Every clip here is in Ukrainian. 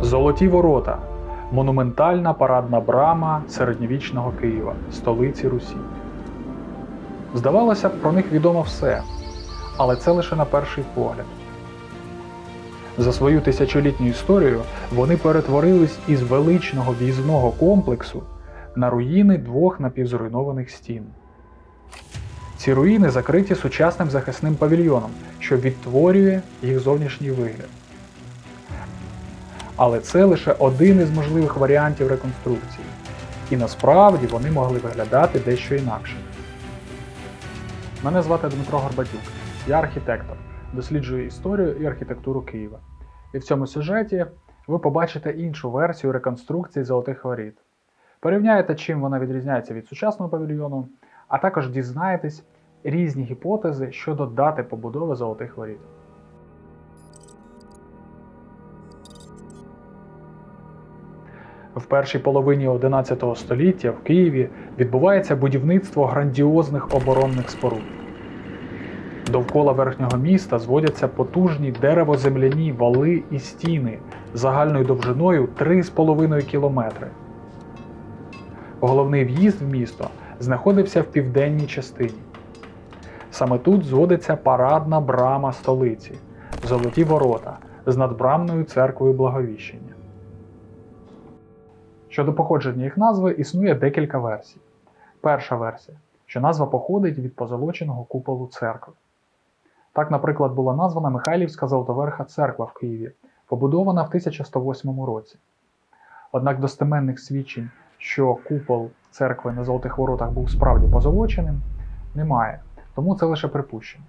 Золоті ворота монументальна парадна брама середньовічного Києва, столиці Русі. Здавалося б, про них відомо все, але це лише на перший погляд. За свою тисячолітню історію вони перетворились із величного в'їзного комплексу на руїни двох напівзруйнованих стін. Ці руїни закриті сучасним захисним павільйоном, що відтворює їх зовнішній вигляд. Але це лише один із можливих варіантів реконструкції, і насправді вони могли виглядати дещо інакше. Мене звати Дмитро Горбатюк, я архітектор, досліджую історію і архітектуру Києва. І в цьому сюжеті ви побачите іншу версію реконструкції золотих воріт. Порівняєте, чим вона відрізняється від сучасного павільйону, а також дізнаєтесь різні гіпотези щодо дати побудови золотих воріт. В першій половині XI століття в Києві відбувається будівництво грандіозних оборонних споруд. Довкола верхнього міста зводяться потужні деревоземляні вали і стіни загальною довжиною 3,5 кілометри. Головний в'їзд в місто знаходився в південній частині. Саме тут зводиться парадна брама столиці Золоті ворота з надбрамною церквою Благовіщення. Щодо походження їх назви існує декілька версій. Перша версія, що назва походить від позолоченого куполу церкви. Так, наприклад, була названа Михайлівська Золотоверха церква в Києві, побудована в 1108 році. Однак достеменних свідчень, що купол церкви на Золотих Воротах був справді позолоченим, немає, тому це лише припущення.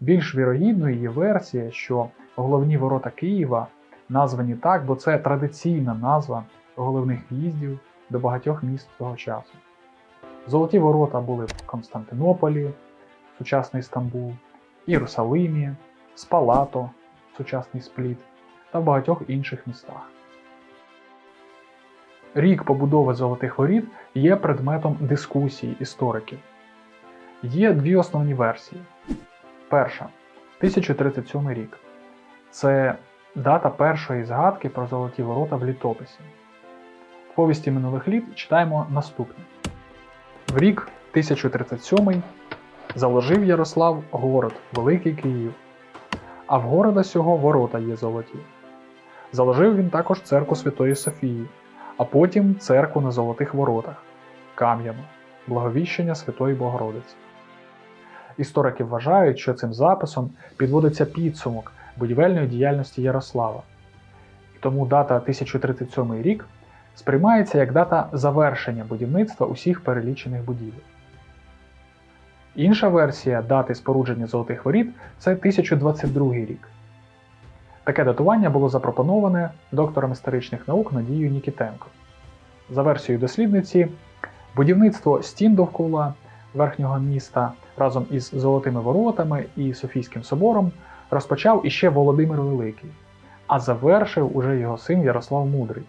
Більш вірогідною є версія, що головні ворота Києва названі так, бо це традиційна назва головних в'їздів до багатьох міст того часу. Золоті ворота були в Константинополі, сучасний Стамбул, Єрусалимі, Спалато, сучасний Спліт та в багатьох інших містах. Рік побудови золотих воріт є предметом дискусії істориків. Є дві основні версії. Перша 1037 рік. Це дата першої згадки про золоті ворота в літописі. Повісті минулих літ читаємо наступне: В рік 1037 заложив Ярослав город, Великий Київ, а в города сього ворота є золоті. Заложив він також церкву Святої Софії, а потім церкву на Золотих Воротах, Кам'яну, Благовіщення Святої Богородиці. Історики вважають, що цим записом підводиться підсумок будівельної діяльності Ярослава. І тому дата 1037 рік сприймається як дата завершення будівництва усіх перелічених будівель. Інша версія дати спорудження Золотих Воріт це 1022 рік. Таке датування було запропоноване доктором історичних наук Надією Нікітенко. За версією дослідниці, будівництво стін довкола верхнього міста разом із Золотими Воротами і Софійським собором розпочав іще Володимир Великий, а завершив уже його син Ярослав Мудрий.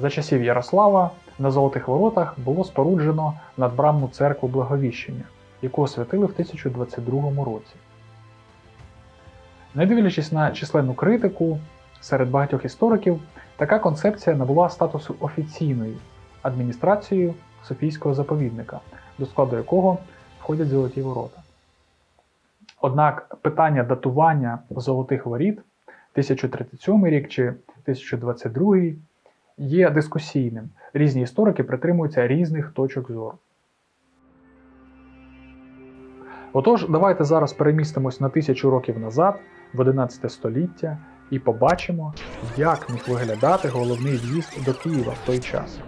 За часів Ярослава на Золотих Воротах було споруджено надбрамну церкву Благовіщення, яку освятили в 1022 році. Не дивлячись на численну критику серед багатьох істориків, така концепція набула статусу офіційної адміністрацією Софійського заповідника, до складу якого входять Золоті Ворота. Однак питання датування Золотих Воріт 1037 рік чи 1022 є дискусійним. Різні історики притримуються різних точок зору. Отож, давайте зараз перемістимось на тисячу років назад, в 11 століття, і побачимо, як міг виглядати головний в'їзд до Києва в той час.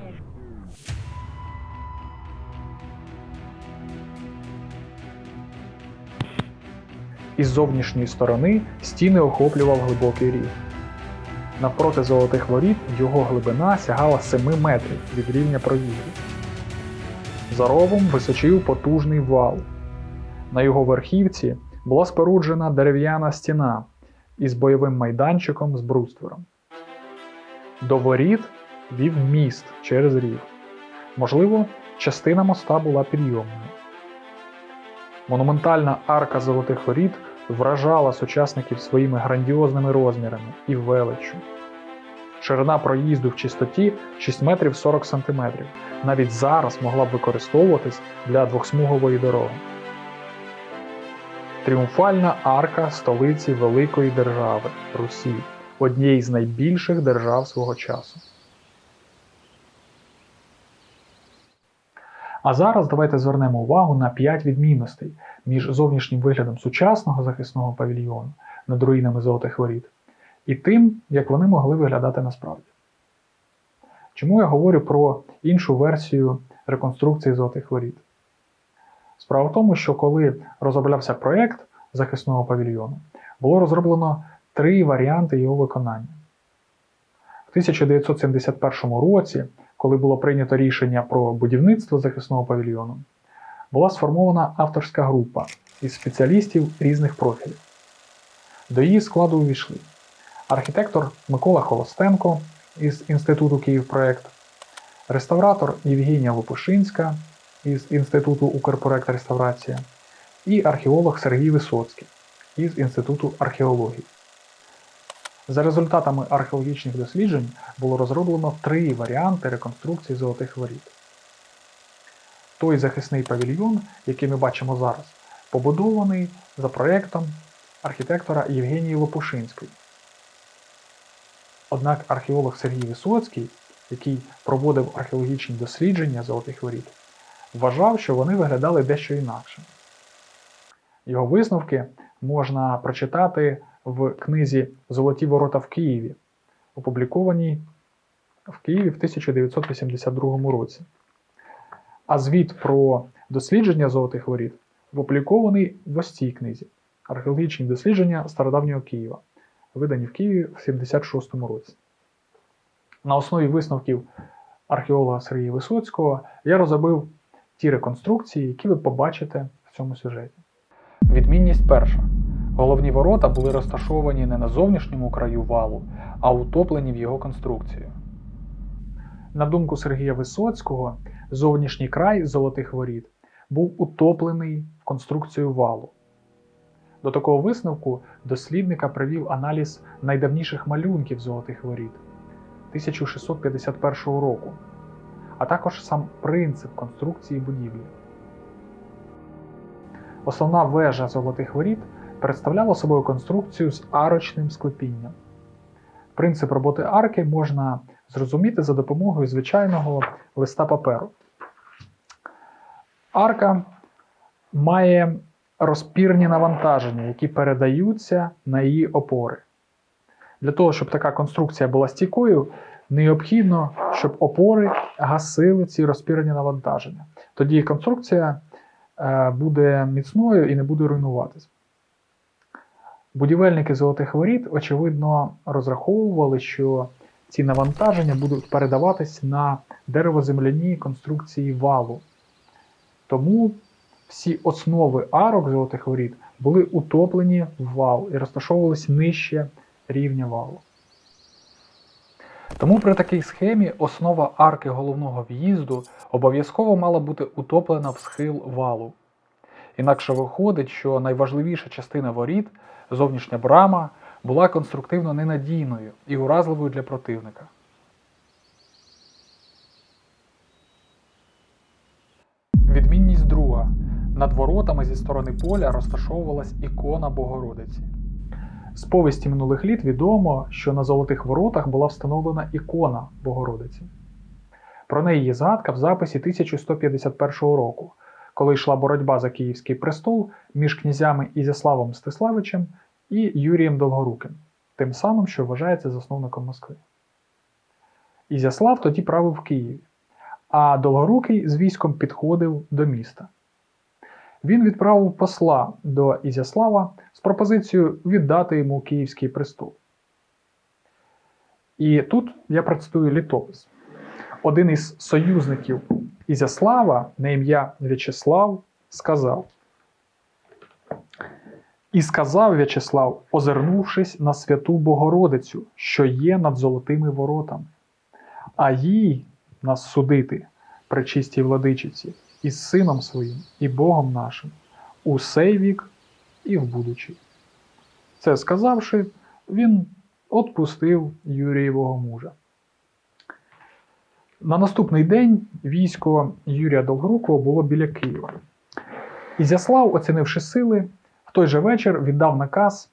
Із зовнішньої сторони стіни охоплював глибокий рів. Навпроти золотих воріт його глибина сягала 7 метрів від рівня проїзду. За ровом височив потужний вал. На його верхівці була споруджена дерев'яна стіна із бойовим майданчиком з бруствером. До воріт вів міст через рів. Можливо, частина моста була підйомною. Монументальна арка золотих воріт вражала сучасників своїми грандіозними розмірами і величчю. Ширина проїзду в чистоті 6 метрів 40 сантиметрів. Навіть зараз могла б використовуватись для двохсмугової дороги. Тріумфальна арка столиці великої держави Русі, однієї з найбільших держав свого часу. А зараз давайте звернемо увагу на 5 відмінностей між зовнішнім виглядом сучасного захисного павільйону над руїнами золотих воріт і тим, як вони могли виглядати насправді. Чому я говорю про іншу версію реконструкції золотих воріт? Справа в тому, що коли розроблявся проєкт захисного павільйону, було розроблено три варіанти його виконання. В 1971 році, коли було прийнято рішення про будівництво захисного павільйону, була сформована авторська група із спеціалістів різних профілів. До її складу увійшли архітектор Микола Холостенко із Інституту Київпроект, реставратор Євгенія Лопушинська із Інституту Укрпроект Реставрація і археолог Сергій Висоцький із Інституту археології. За результатами археологічних досліджень було розроблено три варіанти реконструкції золотих воріт. Той захисний павільйон, який ми бачимо зараз, побудований за проєктом архітектора Євгенії Лопушинської. Однак археолог Сергій Висоцький, який проводив археологічні дослідження золотих воріт, вважав, що вони виглядали дещо інакше. Його висновки можна прочитати в книзі Золоті ворота в Києві, опублікованій в Києві в 1982 році. А звіт про дослідження золотих воріт опублікований в ось цій книзі Археологічні дослідження стародавнього Києва, видані в Києві в 76 році. На основі висновків археолога Сергія Висоцького я розробив ті реконструкції, які ви побачите в цьому сюжеті. Відмінність перша. Головні ворота були розташовані не на зовнішньому краю валу, а утоплені в його конструкцію. На думку Сергія Висоцького, зовнішній край золотих воріт був утоплений в конструкцію валу. До такого висновку дослідника привів аналіз найдавніших малюнків золотих воріт 1651 року, а також сам принцип конструкції будівлі. Основна вежа золотих воріт представляла собою конструкцію з арочним склепінням. Принцип роботи арки можна зрозуміти за допомогою звичайного листа паперу. Арка має розпірні навантаження, які передаються на її опори. Для того, щоб така конструкція була стійкою, необхідно, щоб опори гасили ці розпірні навантаження. Тоді конструкція е, буде міцною і не буде руйнуватися. Будівельники золотих воріт, очевидно, розраховували, що ці навантаження будуть передаватись на деревоземляні конструкції валу. Тому всі основи арок золотих воріт були утоплені в вал і розташовувалися нижче рівня валу. Тому при такій схемі основа арки головного в'їзду обов'язково мала бути утоплена в схил валу. Інакше виходить, що найважливіша частина воріт, зовнішня брама, була конструктивно ненадійною і уразливою для противника. Відмінність друга. Над воротами зі сторони поля розташовувалась ікона Богородиці. З повісті минулих літ відомо, що на золотих воротах була встановлена ікона Богородиці. Про неї є згадка в записі 1151 року, коли йшла боротьба за Київський престол між князями Ізяславом Мстиславичем і Юрієм Долгоруким, тим самим, що вважається засновником Москви. Ізяслав тоді правив в Києві, а Долгорукий з військом підходив до міста. Він відправив посла до Ізяслава з пропозицією віддати йому Київський престол. І тут я процитую літопис. Один із союзників Ізяслава на ім'я В'ячеслав сказав. І сказав В'ячеслав, озирнувшись на святу Богородицю, що є над золотими воротами, а їй нас судити, пречистій владичиці, із Сином Своїм і Богом нашим, у сей вік і в будучий. Це сказавши, він отпустив Юрієвого мужа. На наступний день військо Юрія Долгорукого було біля Києва. Ізяслав, оцінивши сили, в той же вечір віддав наказ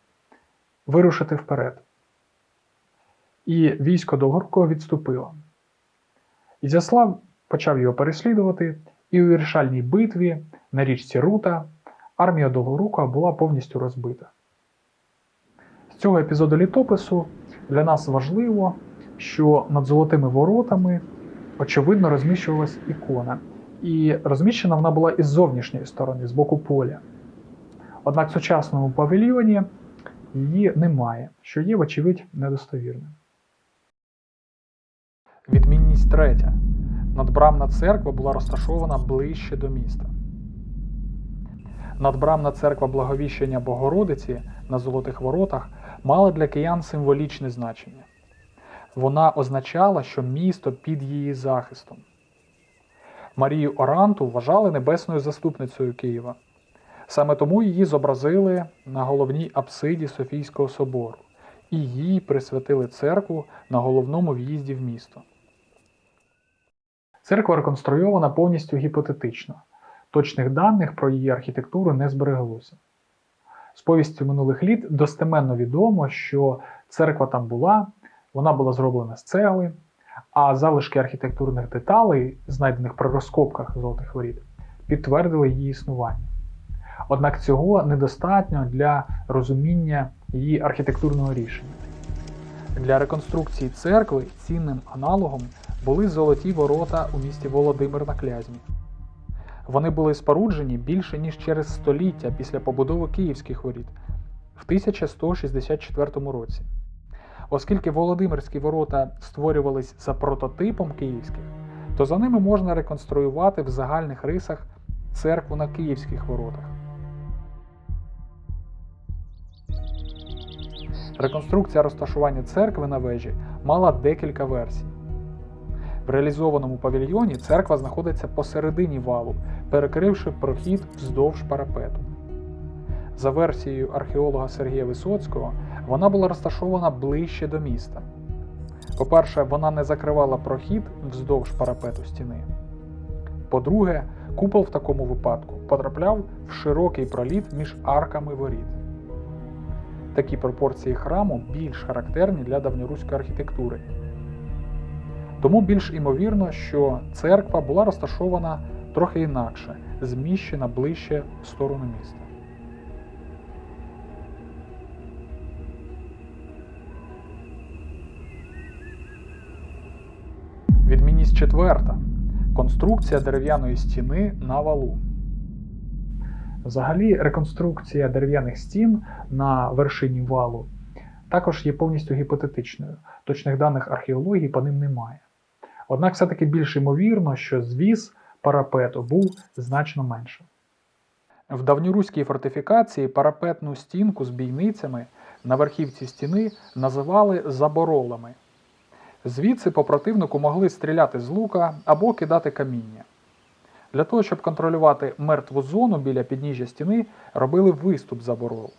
вирушити вперед. І військо Долгорукого відступило. Ізяслав почав його переслідувати, і у вирішальній битві на річці Рута армія Долгорукого була повністю розбита. З цього епізоду літопису для нас важливо, що над золотими воротами очевидно розміщувалась ікона, і розміщена вона була із зовнішньої сторони, з боку поля. Однак в сучасному павільйоні її немає, що є, вочевидь, недостовірним. Відмінність третя. Надбрамна церква була розташована ближче до міста. Надбрамна церква Благовіщення Богородиці на Золотих Воротах мала для киян символічне значення. Вона означала, що місто під її захистом. Марію Оранту вважали небесною заступницею Києва. Саме тому її зобразили на головній апсиді Софійського собору, і їй присвятили церкву на головному в'їзді в місто. Церква реконструйована повністю гіпотетично. Точних даних про її архітектуру не збереглося. З повістю минулих літ достеменно відомо, що церква там була, вона була зроблена з цегли, а залишки архітектурних деталей, знайдених при розкопках золотих воріт, підтвердили її існування. Однак цього недостатньо для розуміння її архітектурного рішення. Для реконструкції церкви цінним аналогом були золоті ворота у місті Володимир на Клязьмі. Вони були споруджені більше ніж через століття після побудови київських воріт в 1164 році. Оскільки Володимирські ворота створювались за прототипом київських, то за ними можна реконструювати в загальних рисах церкву на київських воротах. Реконструкція розташування церкви на вежі мала декілька версій. В реалізованому павільйоні церква знаходиться посередині валу, перекривши прохід вздовж парапету. За версією археолога Сергія Висоцького, вона була розташована ближче до міста. По-перше, вона не закривала прохід вздовж парапету стіни. По-друге, купол в такому випадку потрапляв в широкий проліт між арками воріт. Такі пропорції храму більш характерні для давньоруської архітектури. Тому більш імовірно, що церква була розташована трохи інакше, зміщена ближче в сторону міста. Відмінність четверта. Конструкція дерев'яної стіни на валу. Взагалі, реконструкція дерев'яних стін на вершині валу також є повністю гіпотетичною. Точних даних археології по ним немає. Однак все-таки більш ймовірно, що звіз парапету був значно меншим. В давньоруській фортифікації парапетну стінку з бійницями на верхівці стіни називали заборолами. Звідси по противнику могли стріляти з лука або кидати каміння. Для того, щоб контролювати мертву зону біля підніжжя стіни, робили виступ заборол.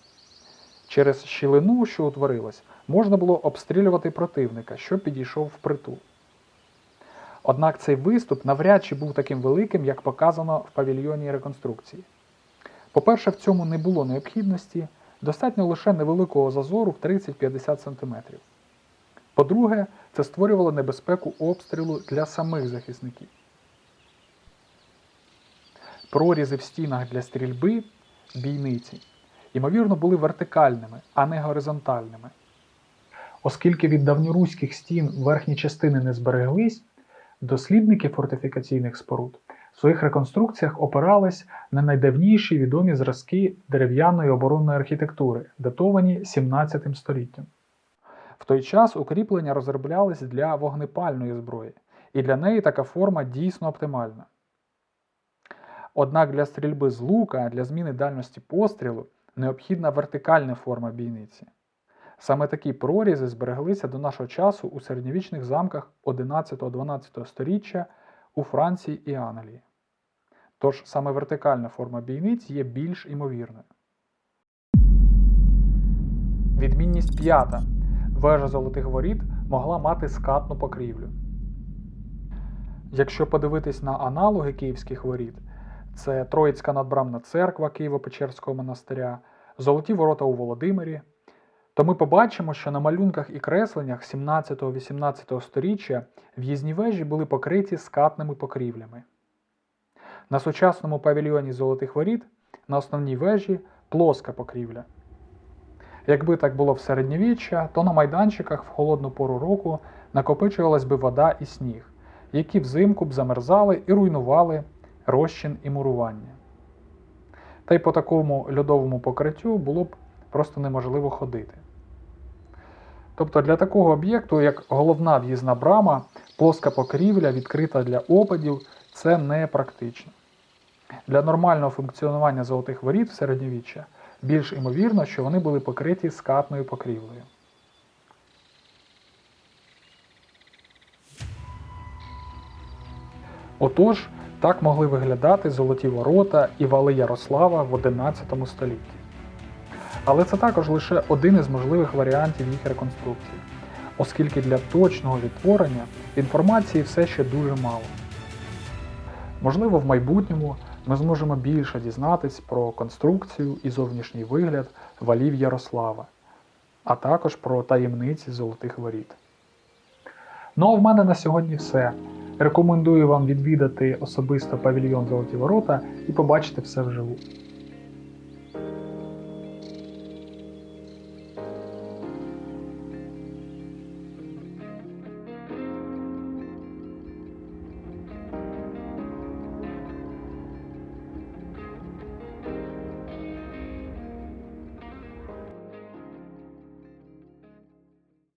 Через щілину, що утворилась, можна було обстрілювати противника, що підійшов впритул. Однак цей виступ навряд чи був таким великим, як показано в павільйоні реконструкції. По-перше, в цьому не було необхідності, достатньо лише невеликого зазору в 30-50 см. По-друге, це створювало небезпеку обстрілу для самих захисників. Прорізи в стінах для стрільби бійниці, ймовірно, були вертикальними, а не горизонтальними. Оскільки від давньоруських стін верхні частини не збереглись, дослідники фортифікаційних споруд в своїх реконструкціях опирались на найдавніші відомі зразки дерев'яної оборонної архітектури, датовані 17 століттям. В той час укріплення розроблялись для вогнепальної зброї, і для неї така форма дійсно оптимальна. Однак для стрільби з лука, для зміни дальності пострілу необхідна вертикальна форма бійниці. Саме такі прорізи збереглися до нашого часу у середньовічних замках 11-12 століття у Франції і Англії. Тож саме вертикальна форма бійниць є більш імовірною. Відмінність п'ята. Вежа Золотих Воріт могла мати скатну покрівлю. Якщо подивитись на аналоги київських воріт, це Троїцька надбрамна церква Києво-Печерського монастиря, Золоті ворота у Володимирі, то ми побачимо, що на малюнках і кресленнях 17-18 століття в'їзні вежі були покриті скатними покрівлями. На сучасному павільйоні Золотих воріт на основній вежі плоска покрівля. Якби так було в середньовіччя, то на майданчиках в холодну пору року накопичувалась би вода і сніг, які взимку б замерзали і руйнували розчин і мурування. Та й по такому льодовому покриттю було б просто неможливо ходити. Тобто для такого об'єкту, як головна в'їзна брама, плоска покрівля, відкрита для опадів, це не практично. Для нормального функціонування золотих воріт в середньовіччя більш імовірно, що вони були покриті скатною покрівлею. Отож, так могли виглядати золоті ворота і вали Ярослава в XI столітті. Але це також лише один із можливих варіантів їх реконструкції, оскільки для точного відтворення інформації все ще дуже мало. Можливо, в майбутньому ми зможемо більше дізнатись про конструкцію і зовнішній вигляд валів Ярослава, а також про таємниці золотих воріт. Ну а в мене на сьогодні все. Рекомендую вам відвідати особисто павільйон Золоті Ворота і побачити все вживу.